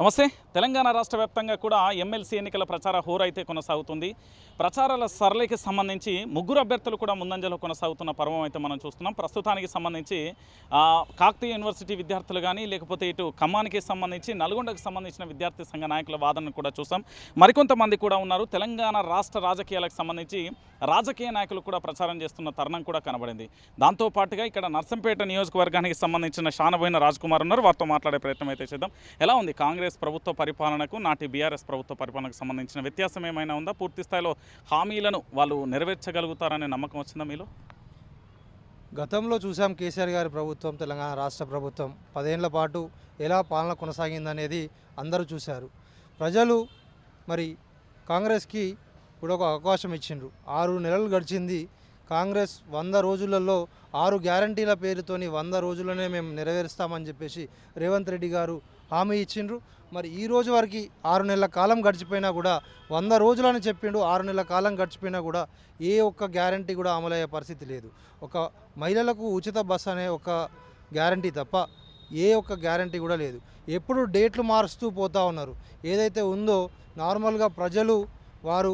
నమస్తే. తెలంగాణ రాష్ట్ర వ్యాప్తంగా కూడా ఎమ్మెల్సీ ఎన్నికల ప్రచార హోరు అయితే కొనసాగుతుంది. ప్రచారాల సరళికి సంబంధించి ముగ్గురు అభ్యర్థులు కూడా ముందంజలో కొనసాగుతున్న పర్వం అయితే మనం చూస్తున్నాం. ప్రస్తుతానికి సంబంధించి కాకతీయ యూనివర్సిటీ విద్యార్థులు కానీ లేకపోతే ఇటు ఖమ్మానికి సంబంధించి నల్గొండకు సంబంధించిన విద్యార్థి సంఘ నాయకుల వాదనను కూడా చూసాం. మరికొంతమంది కూడా ఉన్నారు. తెలంగాణ రాష్ట్ర రాజకీయాలకు సంబంధించి రాజకీయ నాయకులు కూడా ప్రచారం చేస్తున్న తరుణం కూడా కనబడింది. దాంతో పాటుగా ఇక్కడ నర్సంపేట నియోజకవర్గానికి సంబంధించిన షానబోయిన రాజ్ కుమార్ ఉన్నారు. వారితో మాట్లాడే ప్రయత్నం అయితే చేద్దాం. ఎలా ఉంది? కాంగ్రెస్ ప్రభుత్వ పరిపాలనకు నాటి బీఆర్ఎస్ ప్రభుత్వ పరిపాలనకు సంబంధించిన వ్యత్యాసం ఏమైనా ఉందా? పూర్తి స్థాయిలో హామీలను వాళ్ళు నెరవేర్చగలుగుతారనే నమ్మకం వచ్చిందా మీలో? గతంలో చూసాం కేసీఆర్ గారి ప్రభుత్వం తెలంగాణ రాష్ట్ర ప్రభుత్వం పదేళ్ళ పాటు ఎలా పాలన కొనసాగిందనేది అందరూ చూశారు. ప్రజలు మరి కాంగ్రెస్కి ఇప్పుడు ఒక అవకాశం ఇచ్చిండ్రు. ఆరు నెలలు గడిచింది. కాంగ్రెస్ వంద రోజులలో ఆరు గ్యారంటీల పేరుతోని వంద రోజులనే మేము నెరవేరుస్తామని చెప్పేసి రేవంత్ రెడ్డి గారు హామీ ఇచ్చిండ్రు. మరి ఈ రోజు వరకు ఆరు నెలల కాలం గడిచిపోయినా కూడా వంద రోజులని చెప్పిండు ఆరు నెలల కాలం గడిచిపోయినా కూడా ఏ ఒక్క గ్యారంటీ కూడా అమలయ్యే పరిస్థితి లేదు. ఒక మహిళలకు ఉచిత బస్ అనే ఒక గ్యారంటీ తప్ప ఏ ఒక్క గ్యారంటీ కూడా లేదు. ఎప్పుడు డేట్లు మారుస్తూ పోతూ ఉన్నారు. ఏదైతే ఉందో నార్మల్గా ప్రజలు వారు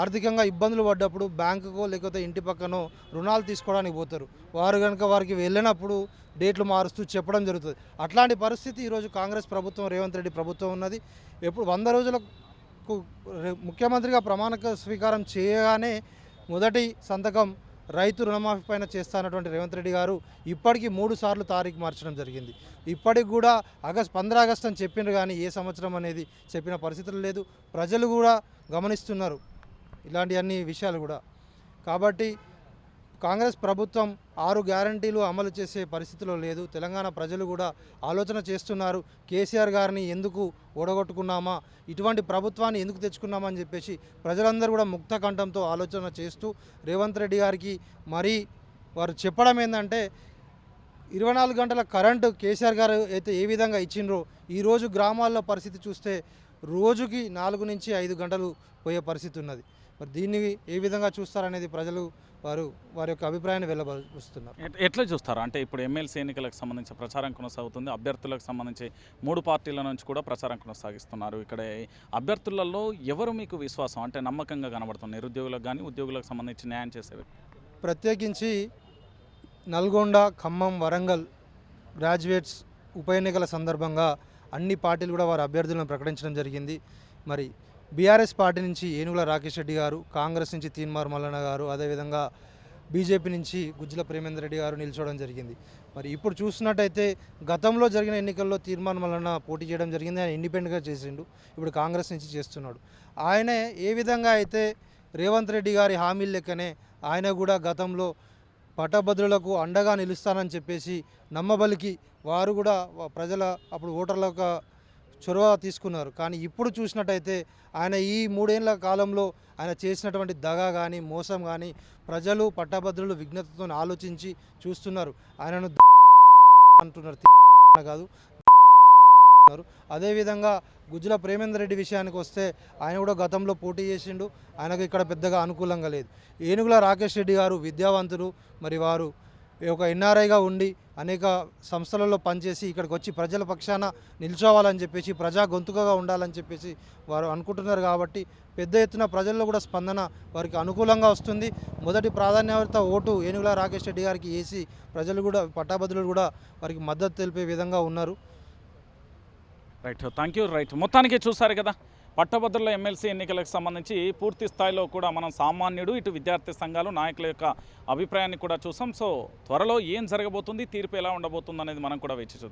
ఆర్థికంగా ఇబ్బందులు పడ్డప్పుడు బ్యాంకుకో లేకపోతే ఇంటి పక్కనో రుణాలు తీసుకోవడానికి పోతారు. వారు కనుక వారికి వెళ్ళినప్పుడు డేట్లు మారుస్తూ చెప్పడం జరుగుతుంది. అట్లాంటి పరిస్థితి ఈరోజు కాంగ్రెస్ ప్రభుత్వం రేవంత్ రెడ్డి ప్రభుత్వం ఉన్నది. ఎప్పుడు వంద రోజులకు ముఖ్యమంత్రిగా ప్రమాణ స్వీకారం చేయగానే మొదటి సంతకం రైతు రుణమాఫీ పైన చేస్తానటువంటి రేవంత్ రెడ్డి గారు ఇప్పటికీ మూడు సార్లు తారీఖు మార్చడం జరిగింది. ఇప్పటికి కూడా ఆగస్ట్ పంద్ర ఆగస్ట్ అని చెప్పిండ్రు కానీ ఏ సంవత్సరం అనేది చెప్పిన పరిస్థితులు లేదు. ప్రజలు కూడా గమనిస్తున్నారు. ఇలాంటి అన్ని విషయాలు కూడా. కాబట్టి కాంగ్రెస్ ప్రభుత్వం ఆరు గ్యారంటీలు అమలు చేసే పరిస్థితిలో లేదు. తెలంగాణ ప్రజలు కూడా ఆలోచన చేస్తున్నారు. కేసీఆర్ గారిని ఎందుకు ఓడగొట్టుకున్నామా? ఇటువంటి ప్రభుత్వాన్ని ఎందుకు తెచ్చుకున్నామని చెప్పేసి ప్రజలందరూ కూడా ముక్త కంఠంతో ఆలోచన చేస్తూ రేవంత్ రెడ్డి గారికి మరీ వారు చెప్పడం ఏంటంటే ఇరవై నాలుగు గంటల కరెంటు కేసీఆర్ గారు అయితే ఏ విధంగా ఇచ్చిండ్రో ఈరోజు గ్రామాల్లో పరిస్థితి చూస్తే రోజుకి నాలుగు నుంచి ఐదు గంటలు పోయే పరిస్థితి ఉన్నది. మరి దీన్ని ఏ విధంగా చూస్తారనేది ప్రజలు వారు వారి యొక్క అభిప్రాయాన్ని వెళ్ళబరుస్తున్నారు ఎట్- ఎట్లా చూస్తారు? అంటే ఇప్పుడు ఎమ్మెల్సీ ఎన్నికలకు సంబంధించి ప్రచారం కొనసాగుతుంది. అభ్యర్థులకు సంబంధించి మూడు పార్టీల నుంచి కూడా ప్రచారం కొనసాగిస్తున్నారు. ఇక్కడ అభ్యర్థులలో ఎవరు మీకు విశ్వాసం? అంటే నమ్మకంగా కనబడుతుంది నిరుద్యోగులకు కానీ ఉద్యోగులకు సంబంధించి న్యాయం చేసే వ్యక్తి? ప్రత్యేకించి నల్గొండ ఖమ్మం వరంగల్ గ్రాడ్యుయేట్స్ ఉప ఎన్నికల సందర్భంగా అన్ని పార్టీలు కూడా వారి అభ్యర్థులను ప్రకటించడం జరిగింది. మరి బీఆర్ఎస్ పార్టీ నుంచి ఏనుగుల రాకేష్ రెడ్డి గారు కాంగ్రెస్ నుంచి తీన్మార్ మల్లన్న గారు అదేవిధంగా బీజేపీ నుంచి గుజ్జల ప్రేమేందర్ రెడ్డి గారు నిల్చోవడం జరిగింది. మరి ఇప్పుడు చూసినట్టయితే గతంలో జరిగిన ఎన్నికల్లో తీర్మాన్ మల్లన్న పోటీ చేయడం జరిగింది. ఆయన ఇండిపెండెంట్గా చేసిండు. ఇప్పుడు కాంగ్రెస్ నుంచి చేస్తున్నాడు. ఆయనే ఏ విధంగా అయితే రేవంత్ రెడ్డి గారి హామీలు లెక్కనే ఆయన కూడా గతంలో పట్టభద్రులకు అండగా నిలుస్తానని చెప్పేసి నమ్మబలికి వారు కూడా ప్రజల అప్పుడు ఓటర్ల యొక్క చొరవ తీసుకున్నారు. కానీ ఇప్పుడు చూసినట్టయితే ఆయన ఈ మూడేళ్ళ కాలంలో ఆయన చేసినటువంటి దగా కానీ మోసం కానీ ప్రజలు పట్టభద్రులు విఘ్నతతో ఆలోచించి చూస్తున్నారు. ఆయనను అంటున్నారు. కాదు. అదేవిధంగా గుజ్జుల ప్రేమేందర్ రెడ్డి విషయానికి వస్తే ఆయన కూడా గతంలో పోటీ చేసిండు. ఆయనకు ఇక్కడ పెద్దగా అనుకూలంగా లేదు. ఏనుగుల రాకేష్ రెడ్డి గారు విద్యావంతులు. మరి వారు ఒక ఎన్ఆర్ఐగా ఉండి అనేక సంస్థలలో పనిచేసి ఇక్కడికి వచ్చి ప్రజల పక్షాన నిల్చోవాలని చెప్పేసి ప్రజా గొంతుకగా ఉండాలని చెప్పేసి వారు అనుకుంటున్నారు కాబట్టి పెద్ద ఎత్తున ప్రజల్లో కూడా స్పందన వారికి అనుకూలంగా వస్తుంది. మొదటి ప్రాధాన్యత ఓటు ఏనుగుల రాకేష్ రెడ్డి గారికి వేసి ప్రజలు కూడా పట్టాభద్రులు కూడా వారికి మద్దతు తెలిపే విధంగా ఉన్నారు. రైట్ థ్యాంక్ యూ రైట్ మొత్తానికి చూసారు కదా? పట్టభద్రుల ఎమ్మెల్సీ ఎన్నికలకు సంబంధించి పూర్తి స్థాయిలో కూడా మనం సామాన్యుడు ఇటు విద్యార్థి సంఘాలు నాయకుల యొక్క అభిప్రాయాన్ని కూడా చూసాం. సో త్వరలో ఏం జరగబోతుంది తీర్పు ఎలా ఉండబోతుంది అనేది మనం కూడా వేచి చూద్దాం.